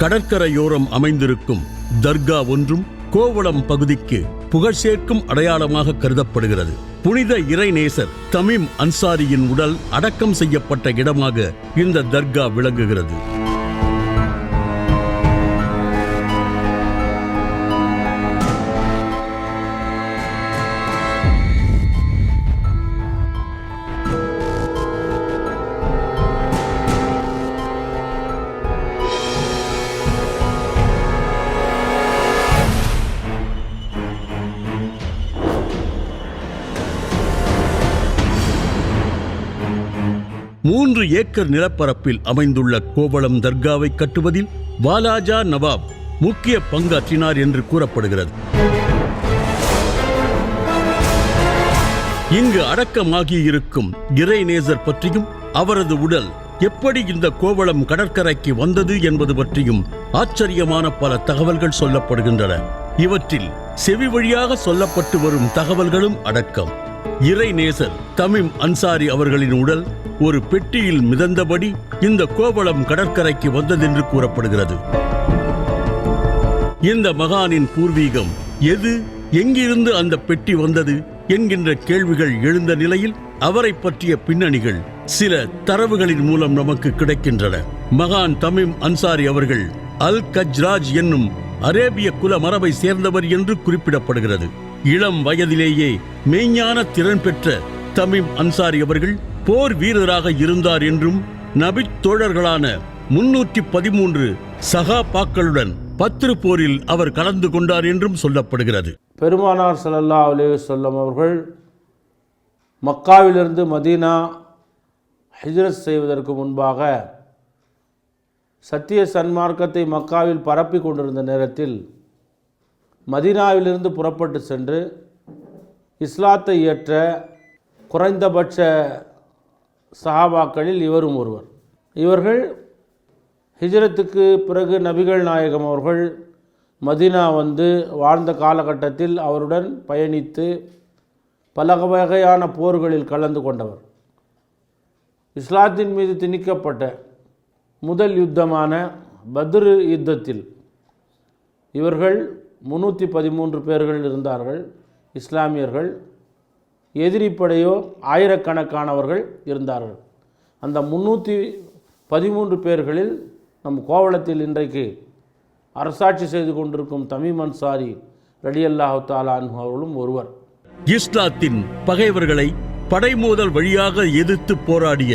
கடற்கரையோரம் அமைந்திருக்கும் தர்கா ஒன்றும் கோவளம் பகுதிக்கு புகழ் சேர்க்கும் அடையாளமாக கருதப்படுகிறது. புனித இறைநேசர் தமீம் அன்சாரியின் உடல் அடக்கம் செய்யப்பட்ட இடமாக இந்த தர்கா விளங்குகிறது. மூன்று ஏக்கர் நிலப்பரப்பில் அமைந்துள்ள கோவளம் தர்காவை கட்டுவதில் வாலாஜா நவாப் முக்கிய பங்காற்றினார் என்று கூறப்படுகிறது. இங்கு அடக்கமாகியிருக்கும் இறைநேசர் பற்றியும் அவரது உடல் எப்படி இந்த கோவளம் கடற்கரைக்கு வந்தது என்பது பற்றியும் ஆச்சரியமான பல தகவல்கள் சொல்லப்படுகின்றன. இவற்றில் செவி வழியாக சொல்லப்பட்டு வரும் தகவல்களும் அடக்கம். இறைநேசர் தமிம் அன்சாரி அவர்களின் உடல் ஒரு பெட்டியில் மிதந்தபடி இந்த கோவளம் கடற்கரைக்கு வந்ததென்று கூறப்படுகிறது. இந்த மகானின் பூர்வீகம் எது? எங்கிருந்து அந்த பெட்டி வந்தது? என்கின்ற கேள்விகள் எழுந்த நிலையில் அவரை பற்றிய பின்னணிகள் சில தரவுகளின் மூலம் நமக்கு கிடைக்கின்றன. மகான் தமிம் அன்சாரி அவர்கள் அல் கஜ்ராஜ் என்னும் அரேபிய குல மரபை சேர்ந்தவர் என்று குறிப்பிடப்படுகிறது. இளம் வயதிலேயே மெய்ஞான திறன் பெற்ற தமிம் அன்சாரி அவர்கள் போர் வீரராக இருந்தார் என்றும் நபித் தோழர்களான முன்னூற்றி பதிமூன்று சகாபாக்களுடன் பத்திரு போரில் அவர் கலந்து கொண்டார் என்றும் சொல்லப்படுகிறது. பெருமானார் ஸல்லல்லாஹு அலே சொல்லம் அவர்கள் மக்காவிலிருந்து மதீனா ஹிஜ்ரத் செய்வதற்கு முன்பாக சத்திய சன்மார்க்கத்தை மக்காவில் பரப்பி கொண்டிருந்த நேரத்தில் மதீனாவிலிருந்து புறப்பட்டு சென்று இஸ்லாத்தை ஏற்ற குறைந்தபட்ச சஹாபாக்களில் இவரும் ஒருவர். இவர்கள் ஹிஜ்ரத்துக்கு பிறகு நபிகள் நாயகம் அவர்கள் மதீனா வந்து வாழ்ந்த காலகட்டத்தில் அவருடன் பயணித்து பல வகையான போர்களில் கலந்து கொண்டவர். இஸ்லாத்தின் மீது திணிக்கப்பட்ட முதல் யுத்தமான பத்ரு யுத்தத்தில் இவர்கள் முன்னூற்றி பதிமூன்று பேர்கள் இருந்தார்கள். இஸ்லாமியர்கள் எதிரிப்படையோ ஆயிரக்கணக்கானவர்கள் இருந்தார்கள். அந்த முன்னூற்றி பதிமூன்று பேர்களில் நம் கோவளத்தில் இன்றைக்கு அரசாட்சி செய்து கொண்டிருக்கும் தமீம் அன்சாரி ரலியல்லாஹு தாலா அன்ஹு அவர்களும் ஒருவர். இஸ்லாத்தின் பகைவர்களை படைமோதல் வழியாக எதிர்த்து போராடிய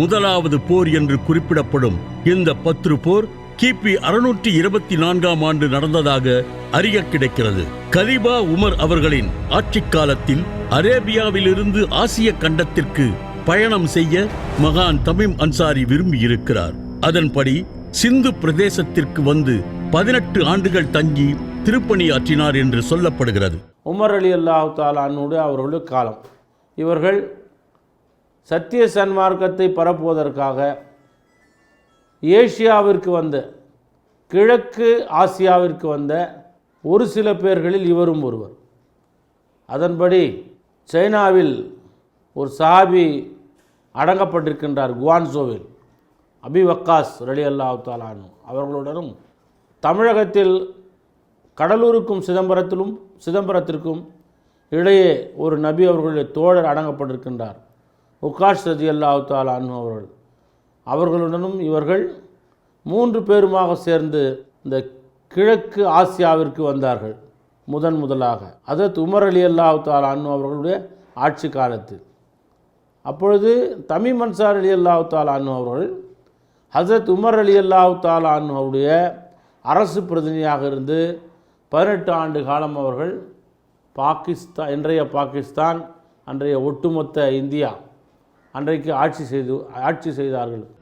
முதலாவது போர் என்று குறிப்பிடப்படும் இந்த பத்ரு போர் கிபி அறுநூற்றி இருபத்தி நான்காம் ஆண்டு நடந்ததாக அறிய கிடைக்கிறது. கலிபா உமர் அவர்களின் ஆட்சிக் காலத்தில் அரேபியாவிலிருந்து ஆசிய கண்டத்திற்கு பயணம் செய்ய மகான் தமிம் அன்சாரி விரும்பியிருக்கிறார். அதன்படி சிந்து பிரதேசத்திற்கு வந்து பதினெட்டு ஆண்டுகள் தங்கி திருப்பணியாற்றினார் என்று சொல்லப்படுகிறது. உமர் அலி அல்லாஹு தாலானோடு அவர்களுடைய காலம். இவர்கள் சத்திய சன்மார்க்கத்தை பரப்புவதற்காக ஏசியாவிற்கு வந்த கிழக்கு ஆசியாவிற்கு வந்த ஒரு சில பேர்களில் இவரும் ஒருவர். அதன்படி சைனாவில் ஒரு சஹாபி அடங்கப்பட்டிருக்கின்றார் குவான்சோவில். அபி வக்காஸ் ரலி அல்லாஹு தாலானு அவர்களுடனும் தமிழகத்தில் கடலூருக்கும் சிதம்பரத்திலும் சிதம்பரத்திற்கும் இடையே ஒரு நபி அவர்களுடைய தோழர் அடங்கப்பட்டிருக்கின்றார். உக்காஷ் ரதி அல்லாஹு தாலானு அவர்கள். அவர்களுடனும் இவர்கள் மூன்று பேருமாக சேர்ந்து இந்த கிழக்கு ஆசியாவிற்கு வந்தார்கள் முதன் முதலாக. அதத் உமர் அலி அல்லாஹு தாலானு அவர்களுடைய ஆட்சி காலத்தில். அப்பொழுது தமி மன்சார் அலி அல்லாஹு தாலானு அவர்கள் ஹசரத் உமர் அலி அல்லாஹு தாலானு அவருடைய அரசு பிரதிநிதியாக இருந்து பதினெட்டு ஆண்டு காலம் அவர்கள் பாகிஸ்தான் இன்றைய பாகிஸ்தான் அன்றைய ஒட்டுமொத்த இந்தியா அன்றைக்கு ஆட்சி செய்து ஆட்சி செய்தார்கள்.